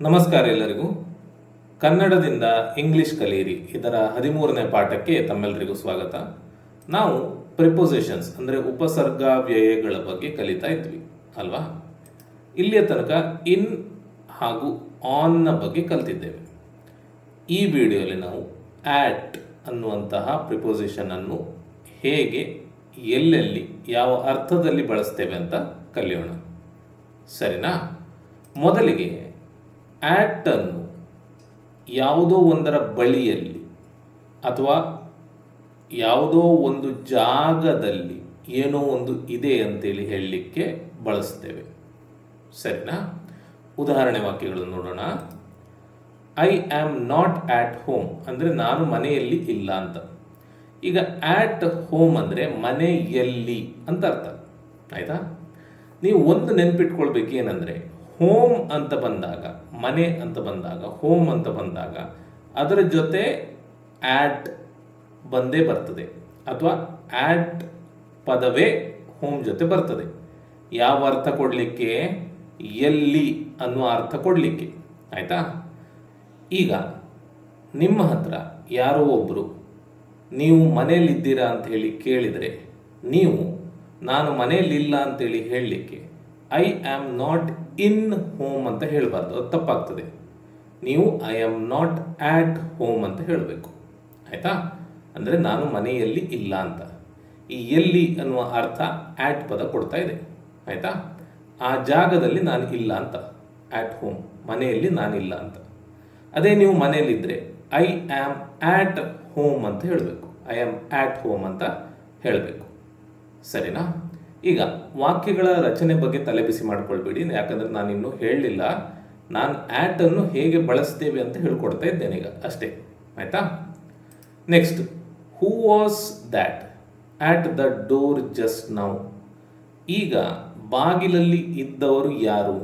ನಮಸ್ಕಾರ ಎಲ್ಲರಿಗೂ. ಕನ್ನಡದಿಂದ ಇಂಗ್ಲಿಷ್ ಕಲಿಯಿರಿ. ಇದರ ಹದಿಮೂರನೇ ಪಾಠಕ್ಕೆ ತಮ್ಮೆಲ್ಲರಿಗೂ ಸ್ವಾಗತ. ನಾವು ಪ್ರಿಪೊಸಿಷನ್ಸ್ ಅಂದರೆ ಉಪಸರ್ಗ ವ್ಯಯಗಳ ಬಗ್ಗೆ ಕಲಿತಾ ಇದ್ವಿ, ಅಲ್ವಾ? ಇಲ್ಲಿಯ ತನಕ ಇನ್ ಹಾಗೂ ಆನ್ನ ಬಗ್ಗೆ ಕಲ್ತಿದ್ದೇವೆ. ಈ ವಿಡಿಯೋಲಿ ನಾವು ಆಟ್ ಅನ್ನುವಂತಹ ಪ್ರಿಪೊಸಿಷನ್ ಅನ್ನು ಹೇಗೆ, ಎಲ್ಲೆಲ್ಲಿ, ಯಾವ ಅರ್ಥದಲ್ಲಿ ಬಳಸ್ತೇವೆ ಅಂತ ಕಲಿಯೋಣ. ಸರಿನಾ? ಮೊದಲಿಗೆ ಆಟ್ ಅನ್ನು ಯಾವುದೋ ಒಂದರ ಬಳಿಯಲ್ಲಿ ಅಥವಾ ಯಾವುದೋ ಒಂದು ಜಾಗದಲ್ಲಿ ಏನೋ ಒಂದು ಇದೆ ಅಂತೇಳಿ ಹೇಳಲಿಕ್ಕೆ ಬಳಸ್ತೇವೆ. ಸರಿನಾ? ಉದಾಹರಣೆ ವಾಕ್ಯಗಳನ್ನು ನೋಡೋಣ. I am not at home ಅಂದರೆ ನಾನು ಮನೆಯಲ್ಲಿ ಇಲ್ಲ ಅಂತ. ಈಗ ಆಟ್ ಹೋಮ್ ಅಂದರೆ ಮನೆಯಲ್ಲಿ ಅಂತ ಅರ್ಥ. ಆಯಿತಾ? ನೀವು ಒಂದು ನೆನ್ಪಿಟ್ಕೊಳ್ಬೇಕು ಏನಂದರೆ ಹೋಮ್ ಅಂತ ಬಂದಾಗ, ಮನೆ ಅಂತ ಬಂದಾಗ ಹೋಮ್ ಅಂತ ಬಂದಾಗ, ಅದರ ಜೊತೆ ಆಟ್ ಬಂದೇ ಬರ್ತದೆ. ಅಥವಾ ಆಟ್ ಪದವೇ ಹೋಮ್ ಜೊತೆ ಬರ್ತದೆ. ಯಾವ ಅರ್ಥ ಕೊಡಲಿಕ್ಕೆ? ಎಲ್ಲಿ ಅನ್ನುವ ಅರ್ಥ ಕೊಡಲಿಕ್ಕೆ. ಆಯಿತಾ? ಈಗ ನಿಮ್ಮ ಹತ್ರ ಯಾರೋ ಒಬ್ಬರು ನೀವು ಮನೆಯಲ್ಲಿದ್ದೀರಾ ಅಂತ ಹೇಳಿ ಕೇಳಿದರೆ, ನೀವು, ನಾನು ಮನೆಯಲ್ಲಿಲ್ಲ ಅಂತೇಳಿ ಹೇಳಲಿಕ್ಕೆ I am not in home ಅಂತ ಹೇಳಬಾರ್ದು, ಅದು ತಪ್ಪಾಗ್ತದೆ. ನೀವು I am not at home ಅಂತ ಹೇಳಬೇಕು. ಆಯಿತಾ? ಅಂದರೆ ನಾನು ಮನೆಯಲ್ಲಿ ಇಲ್ಲ ಅಂತ. ಈ ಎಲ್ಲಿ ಅನ್ನುವ ಅರ್ಥ ಆಟ್ ಪದ ಕೊಡ್ತಾ ಇದೆ. ಆಯಿತಾ? ಆ ಜಾಗದಲ್ಲಿ ನಾನು ಇಲ್ಲ ಅಂತ. ಆಟ್ ಹೋಮ್ ಮನೆಯಲ್ಲಿ ನಾನಿಲ್ಲ ಅಂತ. ಅದೇ ನೀವು ಮನೆಯಲ್ಲಿದ್ದರೆ ಐ ಆಮ್ ಆಟ್ ಹೋಮ್ ಅಂತ ಹೇಳಬೇಕು. ಐ ಆಮ್ ಆಟ್ ಹೋಮ್ ಅಂತ ಹೇಳಬೇಕು. ಸರಿನಾ? ಈಗ ವಾಕ್ಯಗಳ ರಚನೆ ಬಗ್ಗೆ ತಲೆಬಿಸಿ ಮಾಡ್ಕೊಳ್ಬೇಡಿ. ಯಾಕಂದ್ರೆ ನಾನು ಇನ್ನೂ ಹೇಳಲಿಲ್ಲ ನಾನು ಆಟ್ ಅನ್ನು ಹೇಗೆ ಬಳಸ್ತೇವೆ ಅಂತ ಹೇಳ್ಕೊಡ್ತಾ ಇದ್ದೇನೆ ಈಗ. ಅಷ್ಟೇ. ಆಯ್ತಾ? Next who was that at the door just now ಈಗ ಬಾಗಿಲಲ್ಲಿ ಇದ್ದವರು ಯಾರು?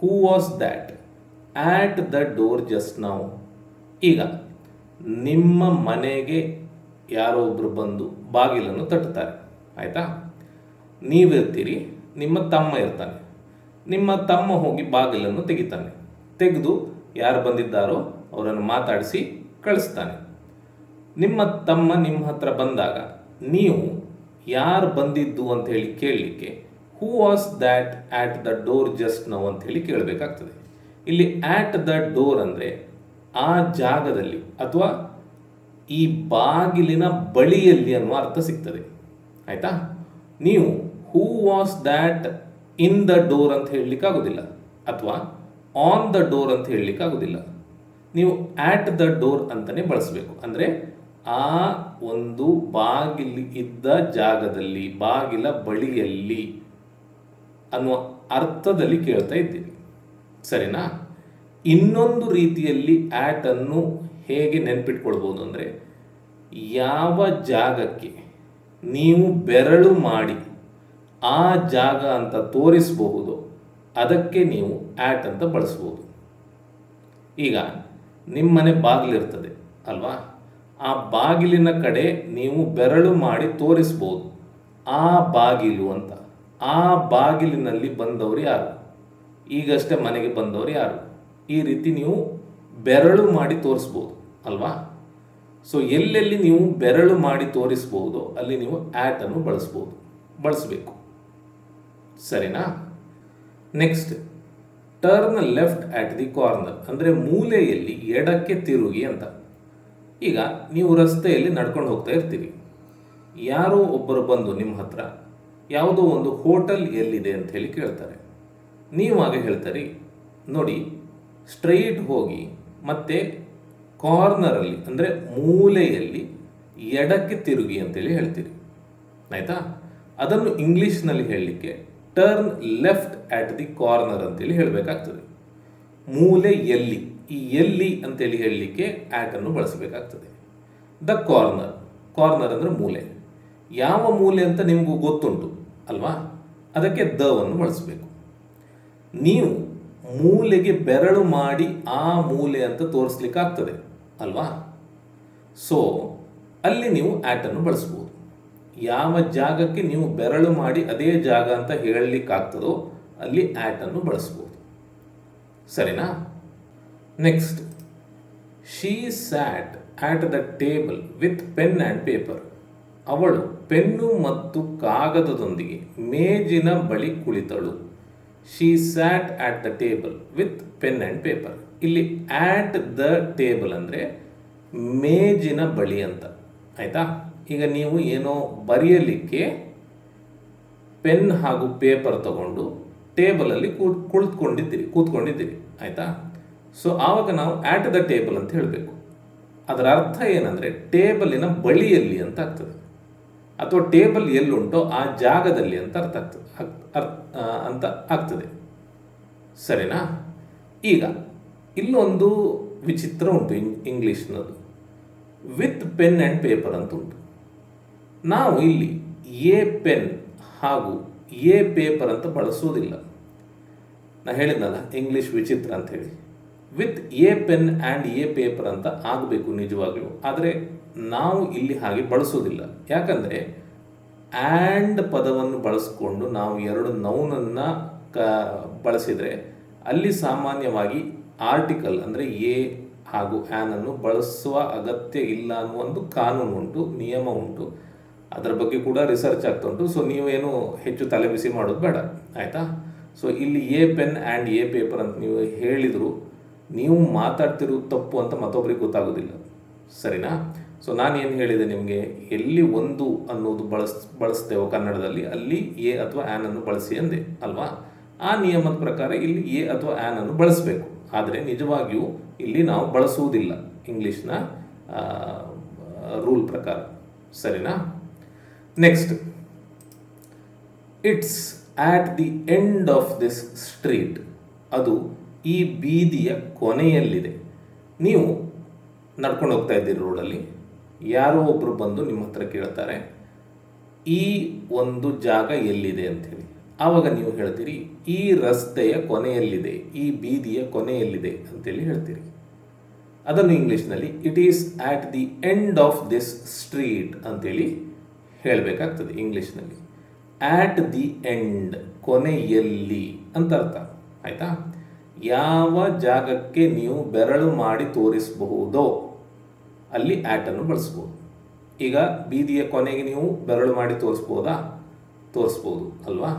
Who was that at the door just now ಈಗ ನಿಮ್ಮ ಮನೆಗೆ ಯಾರೋ ಒಬ್ಬರು ಬಂದು ಬಾಗಿಲನ್ನು ತಟ್ಟುತ್ತಾರೆ. ಆಯಿತಾ? ನೀವಿರ್ತೀರಿ ನಿಮ್ಮ ತಮ್ಮ ಇರ್ತಾನೆ. ನಿಮ್ಮ ತಮ್ಮ ಹೋಗಿ ಬಾಗಿಲನ್ನು ತೆಗಿತಾನೆ. ತೆಗೆದು ಯಾರು ಬಂದಿದ್ದಾರೋ ಅವರನ್ನು ಮಾತಾಡಿಸಿ ಕಳಿಸ್ತಾನೆ. ನಿಮ್ಮ ತಮ್ಮ ನಿಮ್ಮ ಹತ್ರ ಬಂದಾಗ ನೀವು ಯಾರು ಬಂದಿದ್ದು ಅಂತ ಹೇಳಿ ಕೇಳಲಿಕ್ಕೆ who was that at the door just now ಅಂತ ಹೇಳಿ ಕೇಳಬೇಕಾಗ್ತದೆ. ಇಲ್ಲಿ ಆ್ಯಟ್ ದ ಡೋರ್ ಅಂದರೆ ಆ ಜಾಗದಲ್ಲಿ ಅಥವಾ ಈ ಬಾಗಿಲಿನ ಬಳಿಯಲ್ಲಿ ಅನ್ನುವ ಅರ್ಥ ಸಿಗ್ತದೆ. ಆಯಿತಾ? ನೀವು who was that in the door ಅಂತ ಹೇಳಲಿಕ್ಕೆ ಆಗೋದಿಲ್ಲ ಅಥವಾ ಆನ್ ದ ಡೋರ್ ಅಂತ ಹೇಳಲಿಕ್ಕೆ ಆಗೋದಿಲ್ಲ ನೀವು ಆಟ್ ದ ಡೋರ್ ಅಂತಲೇ ಬಳಸಬೇಕು. ಅಂದರೆ ಆ ಒಂದು ಬಾಗಿಲು ಇದ್ದ ಜಾಗದಲ್ಲಿ, ಬಾಗಿಲ ಬಳಿಯಲ್ಲಿ ಅನ್ನುವ ಅರ್ಥದಲ್ಲಿ ಕೇಳ್ತಾ ಇದ್ದೀವಿ. ಸರಿನಾ? ಇನ್ನೊಂದು ರೀತಿಯಲ್ಲಿ ಆ್ಯಟನ್ನು ಹೇಗೆ ನೆನ್ಪಿಟ್ಕೊಳ್ಬೋದು ಅಂದರೆ ಯಾವ ಜಾಗಕ್ಕೆ ನೀವು ಬೆರಳು ಮಾಡಿ ಆ ಜಾಗ ಅಂತ ತೋರಿಸಬಹುದು, ಅದಕ್ಕೆ ನೀವು ಆ್ಯಟ್ ಅಂತ ಬಳಸ್ಬೋದು ಈಗ ನಿಮ್ಮನೆ ಬಾಗಿಲಿರ್ತದೆ ಅಲ್ವಾ? ಆ ಬಾಗಿಲಿನ ಕಡೆ ನೀವು ಬೆರಳು ಮಾಡಿ ತೋರಿಸ್ಬೋದು ಆ ಬಾಗಿಲು ಅಂತ. ಆ ಬಾಗಿಲಿನಲ್ಲಿ ಬಂದವರು ಯಾರು? ಈಗಷ್ಟೇ ಮನೆಗೆ ಬಂದವರು ಯಾರು? ಈ ರೀತಿ ನೀವು ಬೆರಳು ಮಾಡಿ ತೋರಿಸ್ಬೋದು ಅಲ್ವಾ? ಸೊ ಎಲ್ಲೆಲ್ಲಿ ನೀವು ಬೆರಳು ಮಾಡಿ ತೋರಿಸ್ಬೋದು ಅಲ್ಲಿ ನೀವು ಆ್ಯಟನ್ನು ಬಳಸ್ಬೋದು ಬಳಸಬೇಕು. ಸರಿನಾ? Next turn left at the corner ಅಂದರೆ ಮೂಲೆಯಲ್ಲಿ ಎಡಕ್ಕೆ ತಿರುಗಿ ಅಂತ. ಈಗ ನೀವು ರಸ್ತೆಯಲ್ಲಿ ನಡ್ಕೊಂಡು ಹೋಗ್ತಾ ಇರ್ತೀರಿ. ಯಾರೋ ಒಬ್ಬರು ಬಂದು ನಿಮ್ಮ ಹತ್ರ ಯಾವುದೋ ಒಂದು ಹೋಟೆಲ್ ಎಲ್ಲಿದೆ ಅಂತ ಹೇಳಿ ಕೇಳ್ತಾರೆ. ನೀವು ಆಗ ಹೇಳ್ತಾರೆ, ನೋಡಿ ಸ್ಟ್ರೈಟ್ ಹೋಗಿ ಮತ್ತೆ ಕಾರ್ನರಲ್ಲಿ ಅಂದರೆ ಮೂಲೆಯಲ್ಲಿ ಎಡಕ್ಕೆ ತಿರುಗಿ ಅಂತೇಳಿ ಹೇಳ್ತೀರಿ. ಆಯಿತಾ? ಅದನ್ನು ಇಂಗ್ಲೀಷ್ನಲ್ಲಿ ಹೇಳಲಿಕ್ಕೆ turn left at the corner ಅಂತೇಳಿ ಹೇಳಬೇಕಾಗ್ತದೆ. ಮೂಲೆ ಎಲ್ಲಿ, ಈ ಎಲ್ಲಿ ಅಂತೇಳಿ ಹೇಳಲಿಕ್ಕೆ ಆ್ಯಟನ್ನು ಬಳಸಬೇಕಾಗ್ತದೆ. ದ ಕಾರ್ನರ್ ಕಾರ್ನರ್ ಅಂದರೆ ಮೂಲೆ. ಯಾವ ಮೂಲೆ ಅಂತ ನಿಮಗೂ ಗೊತ್ತುಂಟು, ಅಲ್ವಾ? ಅದಕ್ಕೆ ದವನ್ನು ಬಳಸಬೇಕು. ನೀವು ಮೂಲೆಗೆ ಬೆರಳು ಮಾಡಿ ಆ ಮೂಲೆ ಅಂತ ತೋರಿಸ್ಲಿಕ್ಕಾಗ್ತದೆ, ಅಲ್ವಾ? ಸೊ ಅಲ್ಲಿ ನೀವು ಆ್ಯಟನ್ನು ಬಳಸ್ಬೋದು. ಯಾವ ಜಾಗಕ್ಕೆ ನೀವು ಬೆರಳು ಮಾಡಿ ಅದೇ ಜಾಗ ಅಂತ ಹೇಳಲಿಕ್ಕಾಗ್ತದೋ ಅಲ್ಲಿ ಆ್ಯಟನ್ನು ಬಳಸ್ಬೋದು. ಸರಿನಾ? Next she sat at the table with pen and paper ಅವಳು ಪೆನ್ನು ಮತ್ತು ಕಾಗದದೊಂದಿಗೆ ಮೇಜಿನ ಬಳಿ ಕುಳಿತಳು. She sat at the table with pen and paper ಇಲ್ಲಿ ಆಟ್ ದ ಟೇಬಲ್ ಅಂದರೆ ಮೇಜಿನ ಬಳಿ ಅಂತ. ಆಯಿತಾ? ಈಗ ನೀವು ಏನೋ ಬರೆಯಲಿಕ್ಕೆ ಪೆನ್ ಹಾಗೂ ಪೇಪರ್ ತಗೊಂಡು ಟೇಬಲಲ್ಲಿ ಕೂತ್ ಕುಳಿತುಕೊಂಡಿದ್ದೀರಿ, ಕೂತ್ಕೊಂಡಿದ್ದೀರಿ, ಆಯಿತಾ? ಸೊ ಆವಾಗ ನಾವು ಆ್ಯಟ್ ದ ಟೇಬಲ್ ಅಂತ ಹೇಳಬೇಕು. ಅದರ ಅರ್ಥ ಏನಂದರೆ ಟೇಬಲಿನ ಬಳಿಯಲ್ಲಿ ಅಂತ ಆಗ್ತದೆ. ಅಥವಾ ಟೇಬಲ್ ಎಲ್ಲುಂಟೋ ಆ ಜಾಗದಲ್ಲಿ ಅಂತ ಅರ್ಥ ಆಗ್ತದೆ. ಅರ್ಥ ಅಂತ ಆಗ್ತದೆ. ಸರಿನಾ? ಈಗ ಇಲ್ಲೊಂದು ವಿಚಿತ್ರ ಉಂಟು ಇಂಗ್ಲೀಷ್ನದು ವಿತ್ ಪೆನ್ ಆ್ಯಂಡ್ ಪೇಪರ್ ಅಂತ ಉಂಟು. ನಾವು ಇಲ್ಲಿ ಎ ಪೆನ್ ಹಾಗೂ ಎ ಪೇಪರ್ ಅಂತ ಬಳಸೋದಿಲ್ಲ ನಾನು ಹೇಳಿದ್ನಲ್ಲ, ಇಂಗ್ಲೀಷ್ ವಿಚಿತ್ರ ಅಂತ ಹೇಳಿ with a pen and a paper ಅಂತ ಆಗಬೇಕು ನಿಜವಾಗ್ಲೂ. ಆದರೆ ನಾವು ಇಲ್ಲಿ ಹಾಗೆ ಬಳಸೋದಿಲ್ಲ ಯಾಕಂದರೆ ಆ್ಯಂಡ್ ಪದವನ್ನು ಬಳಸಿಕೊಂಡು ನಾವು ಎರಡು ನೌನನ್ನು ಕ, ಬಳಸಿದರೆ ಅಲ್ಲಿ ಸಾಮಾನ್ಯವಾಗಿ ಆರ್ಟಿಕಲ್ ಅಂದರೆ ಎ ಹಾಗೂ ಆ್ಯನನ್ನು ಬಳಸುವ ಅಗತ್ಯ ಇಲ್ಲ ಅನ್ನುವ ಒಂದು ಕಾನೂನು ಉಂಟು, ನಿಯಮ ಉಂಟು. ಅದರ ಬಗ್ಗೆ ಕೂಡ ರಿಸರ್ಚ್ ಆಗ್ತಾ ಉಂಟು ಸೊ ನೀವೇನು ಹೆಚ್ಚು ತಲೆ ಬಿಸಿ ಮಾಡೋದು ಬೇಡ, ಆಯಿತಾ? ಸೊ ಇಲ್ಲಿ a pen and a paper ಅಂತ ನೀವು ಹೇಳಿದರು, ನೀವು ಮಾತಾಡ್ತಿರೋದು ತಪ್ಪು ಅಂತ ಮತ್ತೊಬ್ಬರಿಗೆ ಗೊತ್ತಾಗೋದಿಲ್ಲ, ಸರಿನಾ? ಸೊ ನಾನೇನು ಹೇಳಿದೆ ನಿಮಗೆ, ಎಲ್ಲಿ ಒಂದು ಅನ್ನೋದು ಬಳಸ್, ಬಳಸ್ತೇವೋ ಕನ್ನಡದಲ್ಲಿ, ಅಲ್ಲಿ ಎ ಅಥವಾ ಆ್ಯನನ್ನು ಬಳಸಿ ಅಂದೆ, ಅಲ್ವಾ? ಆ ನಿಯಮದ ಪ್ರಕಾರ ಇಲ್ಲಿ ಎ ಅಥವಾ ಆ್ಯನನ್ನು ಬಳಸಬೇಕು. ಆದರೆ ನಿಜವಾಗಿಯೂ ಇಲ್ಲಿ ನಾವು ಬಳಸುವುದಿಲ್ಲ, ಇಂಗ್ಲೀಷ್ನ ರೂಲ್ ಪ್ರಕಾರ, ಸರಿನಾ? Next it's at the end of this street ಅದು ಈ ಬೀದಿಯ ಕೊನೆಯಲ್ಲಿದೆ. ನೀವು ನಡ್ಕೊಂಡು ಹೋಗ್ತಾ ಇದ್ದೀರಿ ರೋಡಲ್ಲಿ. ಯಾರೋ ಒಬ್ಬರು ಬಂದು ನಿಮ್ಮ ಹತ್ರ ಕೇಳ್ತಾರೆ, ಈ ಒಂದು ಜಾಗ ಎಲ್ಲಿದೆ? ಅಂಥೇಳಿ. ಆವಾಗ ನೀವು ಹೇಳ್ತೀರಿ, ಈ ರಸ್ತೆಯ ಕೊನೆಯಲ್ಲಿದೆ, ಈ ಬೀದಿಯ ಕೊನೆಯಲ್ಲಿದೆ ಅಂತೇಳಿ ಹೇಳ್ತೀರಿ. ಅದನ್ನು ಇಂಗ್ಲೀಷ್ನಲ್ಲಿ it is at the end of this street ಅಂತೇಳಿ ಹೇಳಬೇಕಾಗ್ತದೆ ಇಂಗ್ಲೀಷ್ನಲ್ಲಿ. ಆಟ್ ದಿ ಎಂಡ್ ಕೊನೆಯಲ್ಲಿ ಅಂತ ಅರ್ಥ. ಆಯಿತಾ? ಯಾವ ಜಾಗಕ್ಕೆ ನೀವು ಬೆರಳು ಮಾಡಿ ತೋರಿಸಬಹುದೋ ಅಲ್ಲಿ ಆ್ಯಟನ್ನು ಬಳಸ್ಬೋದು ಈಗ ಬೀದಿಯ ಕೊನೆಗೆ ನೀವು ಬೆರಳು ಮಾಡಿ ತೋರಿಸ್ಬೋದಾ ತೋರಿಸ್ಬೋದು ಅಲ್ವಾ?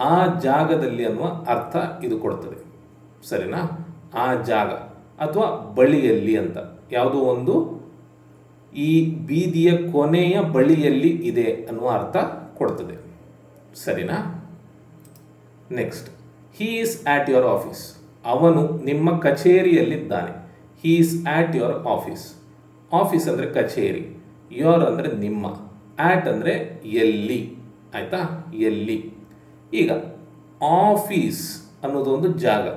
ಆ ಜಾಗದಲ್ಲಿ ಅನ್ನುವ ಅರ್ಥ ಇದು ಕೊಡ್ತದೆ. ಸರಿನಾ? ಆ ಜಾಗ, ಅಥವಾ ಬಳಿಯಲ್ಲಿ ಅಂತ. ಯಾವುದೋ ಒಂದು ಈ ಬೀದಿಯ ಕೊನೆಯ ಬಳಿಯಲ್ಲಿ ಇದೆ ಅನ್ನುವ ಅರ್ಥ ಕೊಡ್ತದೆ. ಸರಿನಾ? Next he is at your office ಅವನು ನಿಮ್ಮ ಕಚೇರಿಯಲ್ಲಿದ್ದಾನೆ. He is at your office office ಅಂದರೆ ಕಚೇರಿ. ಯೋರ್ ಅಂದರೆ ನಿಮ್ಮ. ಆಟ್ ಅಂದರೆ ಎಲ್ಲಿ. ಆಯಿತಾ? ಎಲ್ಲಿ. ಈಗ ಆಫೀಸ್ ಅನ್ನೋದು ಒಂದು ಜಾಗ.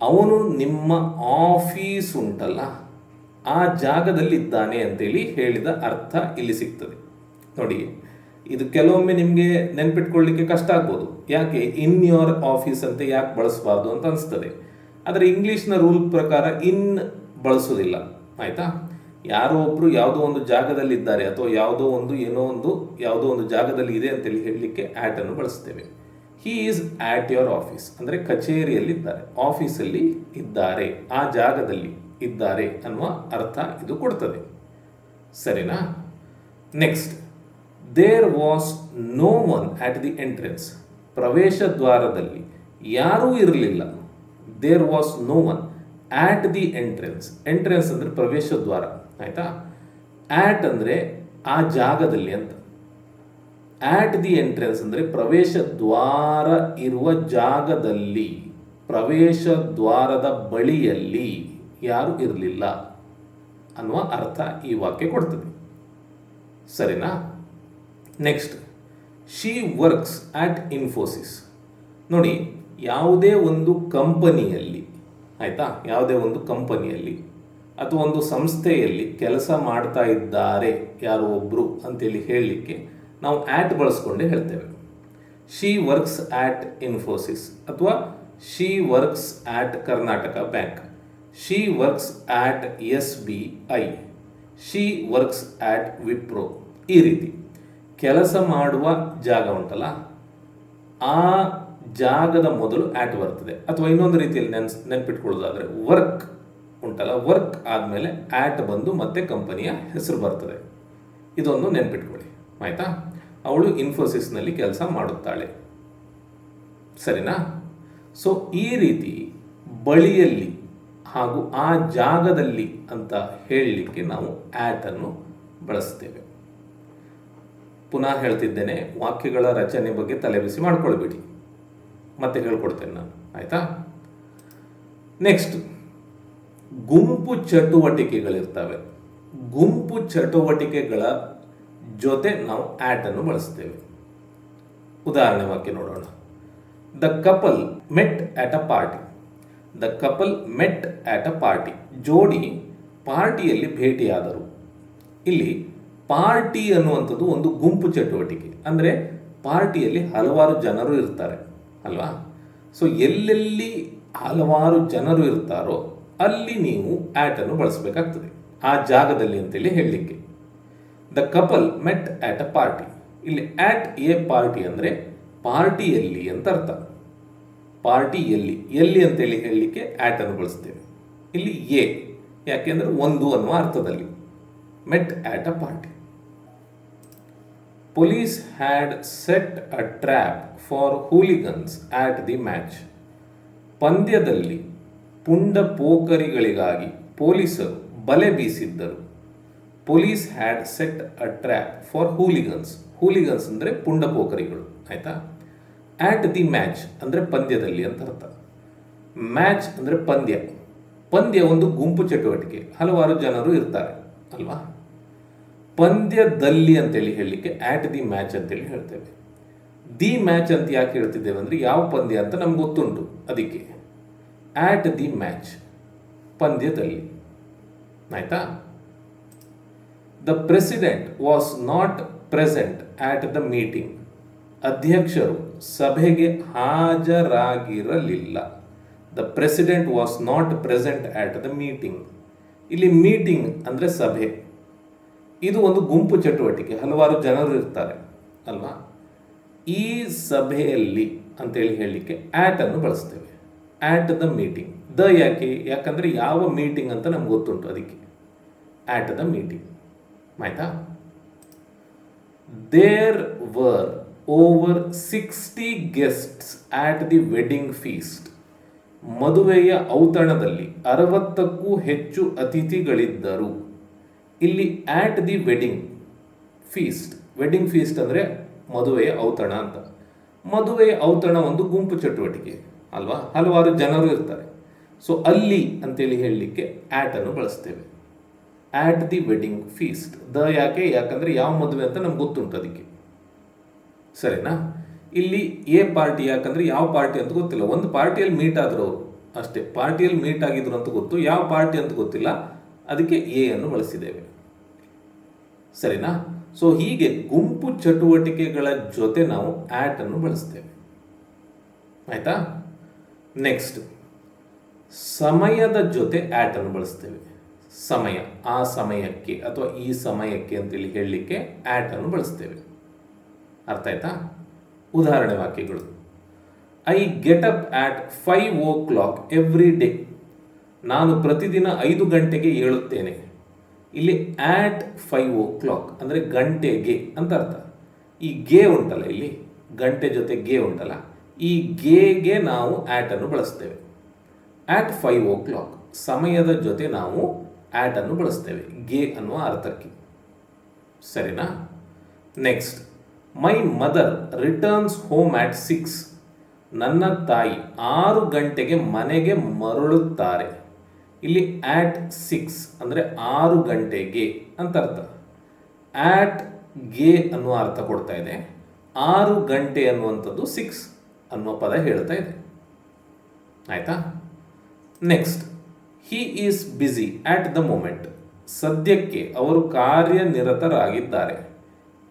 ಅವನು ನಿಮ್ಮ ಆಫೀಸ್ ಉಂಟಲ್ಲ? ಆ ಜಾಗದಲ್ಲಿದ್ದಾನೆ ಅಂತೇಳಿ ಹೇಳಿದ ಅರ್ಥ ಇಲ್ಲಿ ಸಿಗ್ತದೆ. ನೋಡಿ, ಇದು ಕೆಲವೊಮ್ಮೆ ನಿಮಗೆ ನೆನ್ಪಿಟ್ಕೊಳ್ಳಿಕ್ಕೆ ಕಷ್ಟ ಆಗ್ಬೋದು. ಯಾಕೆ? ಇನ್ ಯೋರ್ ಆಫೀಸ್ ಅಂತ ಯಾಕೆ ಬಳಸಬಾರ್ದು ಅಂತ ಅನಿಸ್ತದೆ. ಆದರೆ ಇಂಗ್ಲೀಷ್ನ ರೂಲ್ ಪ್ರಕಾರ ಇನ್ ಬಳಸೋದಿಲ್ಲ. ಆಯಿತಾ? ಯಾರೋ ಒಬ್ಬರು ಯಾವುದೋ ಒಂದು ಜಾಗದಲ್ಲಿ ಇದ್ದಾರೆ ಅಥವಾ ಯಾವುದೋ ಒಂದು ಏನೋ ಒಂದು ಯಾವುದೋ ಒಂದು ಜಾಗದಲ್ಲಿ ಇದೆ ಅಂತೇಳಿ ಹೇಳಲಿಕ್ಕೆ ಆ್ಯಟನ್ನು ಬಳಸ್ತೇವೆ. He is at your office ಅಂದರೆ ಕಚೇರಿಯಲ್ಲಿದ್ದಾರೆ. ಆಫೀಸಲ್ಲಿ ಇದ್ದಾರೆ. ಆ ಜಾಗದಲ್ಲಿ. ಇದ್ದಾರೆ ಅನ್ನುವ ಅರ್ಥ ಇದು ಕೊಡ್ತದೆ. ಸರಿನಾ? Next there was no one at the entrance ಪ್ರವೇಶ ದ್ವಾರದಲ್ಲಿ ಯಾರೂ ಇರಲಿಲ್ಲ. There was no one at the entrance entrance ಅಂದರೆ ಪ್ರವೇಶ ದ್ವಾರ, ಆಯಿತಾ? ಆಟ್ ಅಂದರೆ ಆ ಜಾಗದಲ್ಲಿ ಅಂತ. ಆಟ್ ದಿ ಎಂಟ್ರೆನ್ಸ್ ಅಂದರೆ ಪ್ರವೇಶ ದ್ವಾರ ಇರುವ ಜಾಗದಲ್ಲಿ, ಪ್ರವೇಶ ದ್ವಾರದ ಬಳಿಯಲ್ಲಿ. ಯಾರು ಇರಲಿಲ್ಲ ಅನ್ನುವ ಅರ್ಥ ಈ ವಾಕ್ಯ ಕೊಡ್ತದೆ. ಸರಿನಾ? Next she works at Infosys ನೋಡಿ, ಯಾವುದೇ ಒಂದು ಕಂಪನಿಯಲ್ಲಿ, ಆಯಿತಾ? ಯಾವುದೇ ಒಂದು ಕಂಪನಿಯಲ್ಲಿ ಅಥವಾ ಒಂದು ಸಂಸ್ಥೆಯಲ್ಲಿ ಕೆಲಸ ಮಾಡ್ತಾ ಇದ್ದಾರೆ ಯಾರೋ ಒಬ್ಬರು ಅಂತೇಳಿ ಹೇಳಲಿಕ್ಕೆ ನಾವು ಆ್ಯಟ್ ಬಳಸ್ಕೊಂಡೇ ಹೇಳ್ತೇವೆ. ಶಿ ವರ್ಕ್ಸ್ ಆ್ಯಟ್ ಇನ್ಫೋಸಿಸ್ ಅಥವಾ she works at Karnataka bank she works at S B I she works at Wipro ಈ ರೀತಿ ಕೆಲಸ ಮಾಡುವ ಜಾಗ ಉಂಟಲ್ಲ? ಆ ಜಾಗದ ಮೊದಲು ಆಟ್ ಬರ್ತದೆ ಅಥವಾ ಇನ್ನೊಂದು ರೀತಿಯಲ್ಲಿ ನೆನ್ಸ್, ನೆನ್ಪಿಟ್ಕೊಳ್ಳೋದಾದರೆ ವರ್ಕ್ ಉಂಟಲ್ಲ? ವರ್ಕ್ ಆದಮೇಲೆ ಆ್ಯಟ್ ಬಂದು ಮತ್ತೆ ಕಂಪನಿಯ ಹೆಸರು ಬರ್ತದೆ. ಇದೊಂದು ನೆನ್ಪಿಟ್ಕೊಳ್ಳಿ. ಆಯಿತಾ? ಅವಳು ಇನ್ಫೋಸಿಸ್ನಲ್ಲಿ ಕೆಲಸ ಮಾಡುತ್ತಾಳೆ. ಸರಿನಾ? ಸೊ ಈ ರೀತಿ ಬಳಿಯಲ್ಲಿ ಹಾಗೂ ಆ ಜಾಗದಲ್ಲಿ ಅಂತ ಹೇಳಲಿಕ್ಕೆ ನಾವು ಆ್ಯಟನ್ನು ಬಳಸ್ತೇವೆ. ಪುನಃ ಹೇಳ್ತಿದ್ದೇನೆ, ವಾಕ್ಯಗಳ ರಚನೆ ಬಗ್ಗೆ ತಲೆಬಿಸಿ ಮಾಡ್ಕೊಳ್ಬೇಡಿ. ಮತ್ತೆ ಹೇಳ್ಕೊಡ್ತೇನೆ ನಾನು, ಆಯ್ತಾ? ನೆಕ್ಸ್ಟ್ ಗುಂಪು ಚಟುವಟಿಕೆಗಳಿರ್ತವೆ. ಗುಂಪು ಚಟುವಟಿಕೆಗಳ ಜೊತೆ ನಾವು ಆ್ಯಟನ್ನು ಬಳಸ್ತೇವೆ. ಉದಾಹರಣೆ ವಾಕ್ಯ ನೋಡೋಣ. The couple met at a party the couple met at a party ಜೋಡಿ ಪಾರ್ಟಿಯಲ್ಲಿ ಭೇಟಿಯಾದರು. ಇಲ್ಲಿ ಪಾರ್ಟಿ ಅನ್ನುವಂಥದ್ದು ಒಂದು ಗುಂಪು ಚಟುವಟಿಕೆ. ಅಂದರೆ ಪಾರ್ಟಿಯಲ್ಲಿ ಹಲವಾರು ಜನರು ಇರ್ತಾರೆ, ಅಲ್ವಾ? ಸೊ ಎಲ್ಲೆಲ್ಲಿ ಹಲವಾರು ಜನರು ಇರ್ತಾರೋ ಅಲ್ಲಿ ನೀವು ಆ್ಯಟನ್ನು ಬಳಸಬೇಕಾಗ್ತದೆ. ಆ ಜಾಗದಲ್ಲಿ ಅಂತೇಳಿ ಹೇಳಲಿಕ್ಕೆ. The couple met at a party ಇಲ್ಲಿ ಆಟ್ ಎ ಪಾರ್ಟಿ ಅಂದರೆ ಪಾರ್ಟಿಯಲ್ಲಿ ಅಂತ ಅರ್ಥ. ಪಾರ್ಟಿ ಎಲ್ಲಿ ಎಲ್ಲಿ ಅಂತೇಳಿ ಹೇಳಲಿಕ್ಕೆ ಆ್ಯಟನ್ನು ಬಳಸ್ತೇವೆ. ಇಲ್ಲಿ ಎ, ಯಾಕೆಂದ್ರೆ ಒಂದು ಅನ್ನುವ ಅರ್ಥದಲ್ಲಿ. Met at a party police had set a trap for hooligans at the match ಪಂದ್ಯದಲ್ಲಿ ಪುಂಡ ಪೋಕರಿಗಳಿಗಾಗಿ ಪೊಲೀಸರು ಬಲೆ ಬೀಸಿದ್ದರು. Police had set a trap for hooligans hooligans ಅಂದರೆ ಪುಂಡ ಪೋಕರಿಗಳು, ಆಯ್ತಾ? ಆಟ್ ದಿ ಮ್ಯಾಚ್ ಅಂದರೆ ಪಂದ್ಯದಲ್ಲಿ ಅಂತ ಅರ್ಥ. ಮ್ಯಾಚ್ ಅಂದರೆ ಪಂದ್ಯ. ಪಂದ್ಯ ಒಂದು ಗುಂಪು ಚಟುವಟಿಕೆ. ಹಲವಾರು ಜನರು ಇರ್ತಾರೆ, ಅಲ್ವಾ? ಪಂದ್ಯದಲ್ಲಿ ಅಂತೇಳಿ ಹೇಳಲಿಕ್ಕೆ ಆ್ಯಟ್ ದಿ ಮ್ಯಾಚ್ ಅಂತೇಳಿ ಹೇಳ್ತೇವೆ. ದಿ ಮ್ಯಾಚ್ ಅಂತ ಯಾಕೆ ಹೇಳ್ತಿದ್ದೇವೆ ಅಂದರೆ ಯಾವ ಪಂದ್ಯ ಅಂತ ನಮ್ಗೆ ಗೊತ್ತುಂಟು ಅದಕ್ಕೆ. ಆ್ಯಟ್ ದಿ ಮ್ಯಾಚ್ ಪಂದ್ಯದಲ್ಲಿ. ಆಯ್ತಾ? The president was not present at the meeting ಅಧ್ಯಕ್ಷರು ಸಭೆಗೆ ಹಾಜರಾಗಿರಲಿಲ್ಲ. The president was not present at the meeting ಇಲ್ಲಿ ಮೀಟಿಂಗ್ ಅಂದರೆ ಸಭೆ. ಇದು ಒಂದು ಗುಂಪು ಚಟುವಟಿಕೆ. ಹಲವಾರು ಜನರು ಇರ್ತಾರೆ, ಅಲ್ವಾ? ಈ ಸಭೆಯಲ್ಲಿ ಅಂತೇಳಿ ಹೇಳಲಿಕ್ಕೆ ಆಟ್ ಅನ್ನು ಬಳಸ್ತೇವೆ. ಆಟ್ ದ ಮೀಟಿಂಗ್ ದ ಯಾಕೆ? ಯಾಕಂದರೆ ಯಾವ ಮೀಟಿಂಗ್ ಅಂತ ನಮ್ಗೆ ಗೊತ್ತುಂಟು ಅದಕ್ಕೆ. ಆಟ್ ದ ಮೀಟಿಂಗ್ ಆಯ್ತಾ? There were over sixty guests at the wedding feast ಮದುವೆಯ ಔತಣದಲ್ಲಿ ಅರವತ್ತಕ್ಕೂ ಹೆಚ್ಚು ಅತಿಥಿಗಳಿದ್ದರು. ಇಲ್ಲಿ at the wedding feast wedding feast ಅಂದರೆ ಮದುವೆಯ ಔತಣ ಅಂತ. ಮದುವೆಯ ಔತಣ ಒಂದು ಗುಂಪು ಚಟುವಟಿಕೆ ಅಲ್ವಾ? ಹಲವಾರು ಜನರು ಇರ್ತಾರೆ. ಸೊ ಅಲ್ಲಿ ಅಂತೇಳಿ ಹೇಳಲಿಕ್ಕೆ ಆಟ್ ಅನ್ನು ಬಳಸ್ತೇವೆ. At the wedding feast the ಯಾಕೆ? ಯಾಕಂದರೆ ಯಾವ ಮದುವೆ ಅಂತ ನಮ್ಗೆ ಗೊತ್ತುಂಟು ಅದಕ್ಕೆ. ಸರಿನಾ? ಇಲ್ಲಿ ಎ ಪಾರ್ಟಿ ಯಾಕಂದ್ರೆ ಯಾವ ಪಾರ್ಟಿ ಅಂತ ಗೊತ್ತಿಲ್ಲ. ಒಂದು ಪಾರ್ಟಿಯಲ್ಲಿ ಮೀಟ್ ಆದರು ಅಷ್ಟೇ. ಪಾರ್ಟಿಯಲ್ಲಿ ಮೀಟ್ ಆಗಿದ್ರು ಅಂತ ಗೊತ್ತು. ಯಾವ ಪಾರ್ಟಿ ಅಂತ ಗೊತ್ತಿಲ್ಲ. ಅದಕ್ಕೆ ಎ ಅನ್ನು ಬಳಸಿದ್ದೇವೆ. ಸರಿನಾ? ಸೊ ಹೀಗೆ ಗುಂಪು ಚಟುವಟಿಕೆಗಳ ಜೊತೆ ನಾವು ಆಟ್ ಅನ್ನು ಬಳಸ್ತೇವೆ. ಆಯ್ತಾ? ನೆಕ್ಸ್ಟ್ ಸಮಯದ ಜೊತೆ ಆಟ್ ಅನ್ನು ಬಳಸ್ತೇವೆ. ಸಮಯ, ಆ ಸಮಯಕ್ಕೆ ಅಥವಾ ಈ ಸಮಯಕ್ಕೆ ಅಂತೇಳಿ ಹೇಳಲಿಕ್ಕೆ ಆಟ್ ಅನ್ನು ಬಳಸ್ತೇವೆ. ಅರ್ಥ ಆಯ್ತಾ? ಉದಾಹರಣೆ ವಾಕ್ಯಗಳು. I get up at five o'clock every day ನಾನು ಪ್ರತಿದಿನ ಐದು ಗಂಟೆಗೆ ಏಳುತ್ತೇನೆ. ಇಲ್ಲಿ ಆಟ್ ಫೈವ್ ಓ ಕ್ಲಾಕ್ ಅಂದರೆ ಗಂಟೆಗೆ ಅಂತ ಅರ್ಥ. ಈ ಗೇ ಉಂಟಲ್ಲ ಇಲ್ಲಿ? ಗಂಟೆ ಜೊತೆ ಗೇ ಉಂಟಲ್ಲ. ಈ ಗೆಗೆ ನಾವು ಆ್ಯಟನ್ನು ಬಳಸ್ತೇವೆ. ಆಟ್ ಫೈವ್ ಓ ಕ್ಲಾಕ್ ಸಮಯದ ಜೊತೆ ನಾವು ಆಟ್ ಅನ್ನು ಬಳಸ್ತೇವೆ. ಗೆ ಅನ್ನುವ ಅರ್ಥಕ್ಕೆ. ಸರಿನಾ? Next my mother returns home at six ನನ್ನ ತಾಯಿ ಆರು ಗಂಟೆಗೆ ಮನೆಗೆ ಮರಳುತ್ತಾರೆ. ಇಲ್ಲಿ ಆಟ್ ಸಿಕ್ಸ್ ಅಂದರೆ ಆರು ಗಂಟೆಗೆ ಅಂತ ಅರ್ಥ. ಆಟ್ಗೆ ಅನ್ನುವ ಅರ್ಥ ಕೊಡ್ತಾ ಇದೆ. ಆರು ಗಂಟೆ ಅನ್ನುವಂಥದ್ದು ಸಿಕ್ಸ್ ಅನ್ನುವ ಪದ ಹೇಳ್ತಾ ಇದೆ. ಆಯಿತಾ? Next he is busy at the moment ಸದ್ಯಕ್ಕೆ ಅವರು ಕಾರ್ಯನಿರತರಾಗಿದ್ದಾರೆ.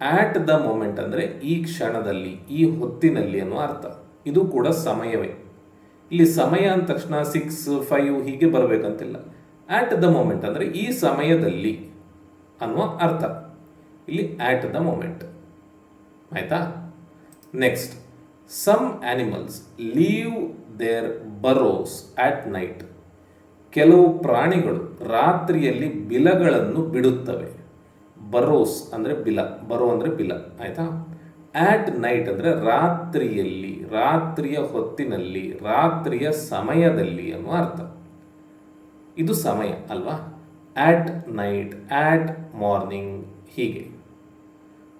ಆಟ್ ದ ಮೊಮೆಂಟ್ ಅಂದರೆ ಈ ಕ್ಷಣದಲ್ಲಿ, ಈ ಹೊತ್ತಿನಲ್ಲಿ ಅನ್ನುವ ಅರ್ಥ. ಇದು ಕೂಡ ಸಮಯವೇ. ಇಲ್ಲಿ ಸಮಯ ಅಂದ ತಕ್ಷಣ ಸಿಕ್ಸ್ ಫೈವ್ ಹೀಗೆ ಬರಬೇಕಂತಿಲ್ಲ. ಆಟ್ ದ ಮೊಮೆಂಟ್ ಅಂದರೆ ಈ ಸಮಯದಲ್ಲಿ ಅನ್ನುವ ಅರ್ಥ. ಇಲ್ಲಿ ಆಟ್ ದ ಮೊಮೆಂಟ್ ಆಯ್ತಾ? Next some animals leave their burrows at night ಕೆಲವು ಪ್ರಾಣಿಗಳು ರಾತ್ರಿಯಲ್ಲಿ ಬಿಲಗಳನ್ನು ಬಿಡುತ್ತವೆ. ಬರೋಸ್ ಅಂದರೆ ಬಿಲ, ಬರೋ ಅಂದರೆ ಬಿಲ, ಆಯಿತಾ? ಆಟ್ ನೈಟ್ ಅಂದರೆ ರಾತ್ರಿಯಲ್ಲಿ, ರಾತ್ರಿಯ ಹೊತ್ತಿನಲ್ಲಿ, ರಾತ್ರಿಯ ಸಮಯದಲ್ಲಿ ಅನ್ನುವ ಅರ್ಥ. ಇದು ಸಮಯ ಅಲ್ವಾ? ಆಟ್ ನೈಟ್ ಆಟ್ ಮಾರ್ನಿಂಗ್ ಹೀಗೆ.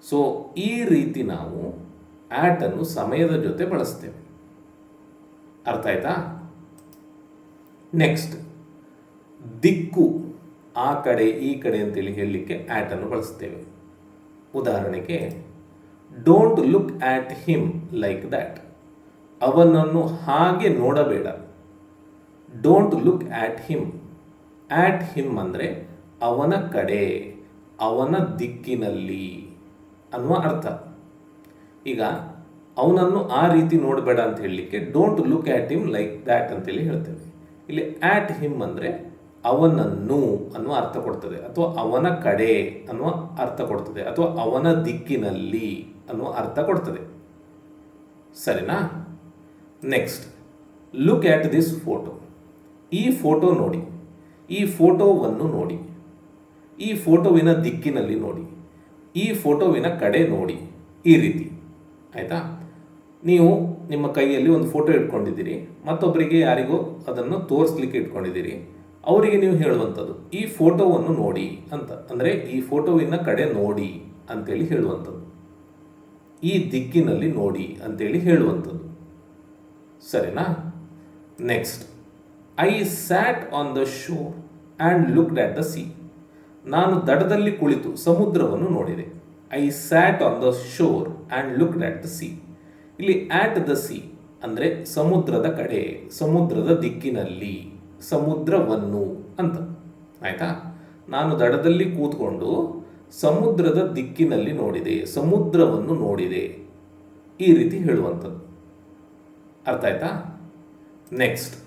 ಸೊ ಈ ರೀತಿ ನಾವು ಆ್ಯಟನ್ನು ಸಮಯದ ಜೊತೆ ಬಳಸ್ತೇವೆ. ಅರ್ಥ ಆಯ್ತಾ? ನೆಕ್ಸ್ಟ್ ದಿಕ್ಕು. ಆ ಕಡೆ, ಈ ಕಡೆ ಅಂತೇಳಿ ಹೇಳಲಿಕ್ಕೆ ಆ್ಯಟನ್ನು ಬಳಸ್ತೇವೆ ಉದಾಹರಣೆಗೆ don't look at him like that ಅವನನ್ನು ಹಾಗೆ ನೋಡಬೇಡ. Don't look at him at him ಅಂದರೆ ಅವನ ಕಡೆ, ಅವನ ದಿಕ್ಕಿನಲ್ಲಿ ಅನ್ನುವ ಅರ್ಥ. ಈಗ, ಅವನನ್ನು ಆ ರೀತಿ ನೋಡಬೇಡ ಅಂತ ಹೇಳಲಿಕ್ಕೆ don't look at him like that ಅಂತೇಳಿ ಹೇಳ್ತೇವೆ. ಇಲ್ಲಿ ಆ್ಯಟ್ ಹಿಮ್ ಅಂದರೆ ಅವನನ್ನು ಅನ್ನುವ ಅರ್ಥ ಕೊಡ್ತದೆ. ಅಥವಾ ಅವನ ಕಡೆ ಅನ್ನುವ ಅರ್ಥ ಕೊಡ್ತದೆ. ಅಥವಾ ಅವನ ದಿಕ್ಕಿನಲ್ಲಿ ಅನ್ನುವ ಅರ್ಥ ಕೊಡ್ತದೆ. ಸರಿನಾ? Next look at this photo ಈ ಫೋಟೋ ನೋಡಿ. ಈ ಫೋಟೋವನ್ನು ನೋಡಿ. ಈ ಫೋಟೋವಿನ ದಿಕ್ಕಿನಲ್ಲಿ ನೋಡಿ. ಈ ಫೋಟೋವಿನ ಕಡೆ ನೋಡಿ. ಈ ರೀತಿ. ಆಯಿತಾ? ನೀವು ನಿಮ್ಮ ಕೈಯಲ್ಲಿ ಒಂದು ಫೋಟೋ ಇಟ್ಕೊಂಡಿದ್ದೀರಿ. ಮತ್ತೊಬ್ಬರಿಗೆ ಯಾರಿಗೂ ಅದನ್ನು ತೋರಿಸ್ಲಿಕ್ಕೆ ಇಟ್ಕೊಂಡಿದ್ದೀರಿ. ಅವರಿಗೆ ನೀವು ಹೇಳುವಂಥದ್ದು, ಈ ಫೋಟೋವನ್ನು ನೋಡಿ ಅಂತ. ಅಂದರೆ ಈ ಫೋಟೋವಿನ ಕಡೆ ನೋಡಿ ಅಂತೇಳಿ ಹೇಳುವಂಥದ್ದು. ಈ ದಿಕ್ಕಿನಲ್ಲಿ ನೋಡಿ ಅಂತೇಳಿ ಹೇಳುವಂಥದ್ದು. ಸರಿನಾ? Next I sat on the shore and looked at the sea ನಾನು ದಡದಲ್ಲಿ ಕುಳಿತು ಸಮುದ್ರವನ್ನು ನೋಡಿದೆ. I sat on the shore and looked at the sea ಇಲ್ಲಿ ಆಟ್ ದ ಸಿ ಅಂದರೆ ಸಮುದ್ರದ ಕಡೆ, ಸಮುದ್ರದ ದಿಕ್ಕಿನಲ್ಲಿ. ಸಮುದ್ರವನ್ನು ಅಂತ. ಆಯಿತಾ? ನಾನು ದಡದಲ್ಲಿ ಕೂತ್ಕೊಂಡು ಸಮುದ್ರದ ದಿಕ್ಕಿನಲ್ಲಿ ನೋಡಿದೆ, ಸಮುದ್ರವನ್ನು ನೋಡಿದೆ. ಈ ರೀತಿ ಹೇಳುವಂಥದ್ದು. ಅರ್ಥ ಆಯ್ತಾ? Next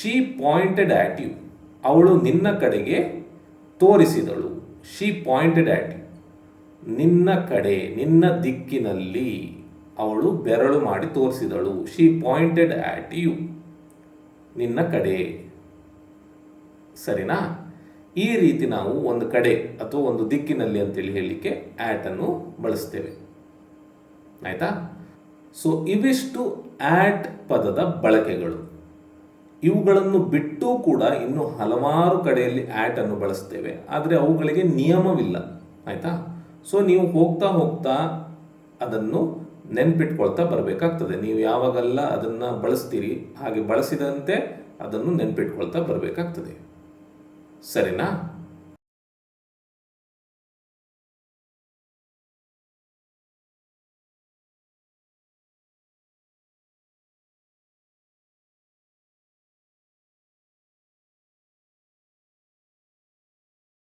she pointed at you ಅವಳು ನಿನ್ನ ಕಡೆಗೆ ತೋರಿಸಿದಳು. ಶಿ ಪಾಯಿಂಟೆಡ್ ಆಟ್ ಯು ನಿನ್ನ ಕಡೆ, ನಿನ್ನ ದಿಕ್ಕಿನಲ್ಲಿ ಅವಳು ಬೆರಳು ಮಾಡಿ ತೋರಿಸಿದಳು. ಶಿ ಪಾಯಿಂಟೆಡ್ ಆಟ್ ಯು ನಿನ್ನ ಕಡೆ. ಸರಿನಾ? ಈ ರೀತಿ ನಾವು ಒಂದು ಕಡೆ ಅಥವಾ ಒಂದು ದಿಕ್ಕಿನಲ್ಲಿ ಅಂತೇಳಿ ಹೇಳಲಿಕ್ಕೆ ಆಟ್ ಅನ್ನು ಬಳಸ್ತೇವೆ. ಆಯಿತಾ? ಸೊ ಇವಿಷ್ಟು ಆ್ಯಟ್ ಪದದ ಬಳಕೆಗಳು. ಇವುಗಳನ್ನು ಬಿಟ್ಟು ಕೂಡ ಇನ್ನು ಹಲವಾರು ಕಡೆಯಲ್ಲಿ ಆಟ್ ಅನ್ನು ಬಳಸ್ತೇವೆ. ಆದರೆ ಅವುಗಳಿಗೆ ನಿಯಮವಿಲ್ಲ. ಆಯಿತಾ? ಸೊ ನೀವು ಹೋಗ್ತಾ ಹೋಗ್ತಾ ಅದನ್ನು ನೆನ್ಪಿಟ್ಕೊಳ್ತಾ ಬರಬೇಕಾಗ್ತದೆ. ನೀವು ಯಾವಾಗೆಲ್ಲ ಅದನ್ನು ಬಳಸ್ತೀರಿ. ಹಾಗೆ ಬಳಸಿದಂತೆ ಅದನ್ನು ನೆನ್ಪಿಟ್ಕೊಳ್ತಾ ಬರಬೇಕಾಗ್ತದೆ. ಸರಿನಾ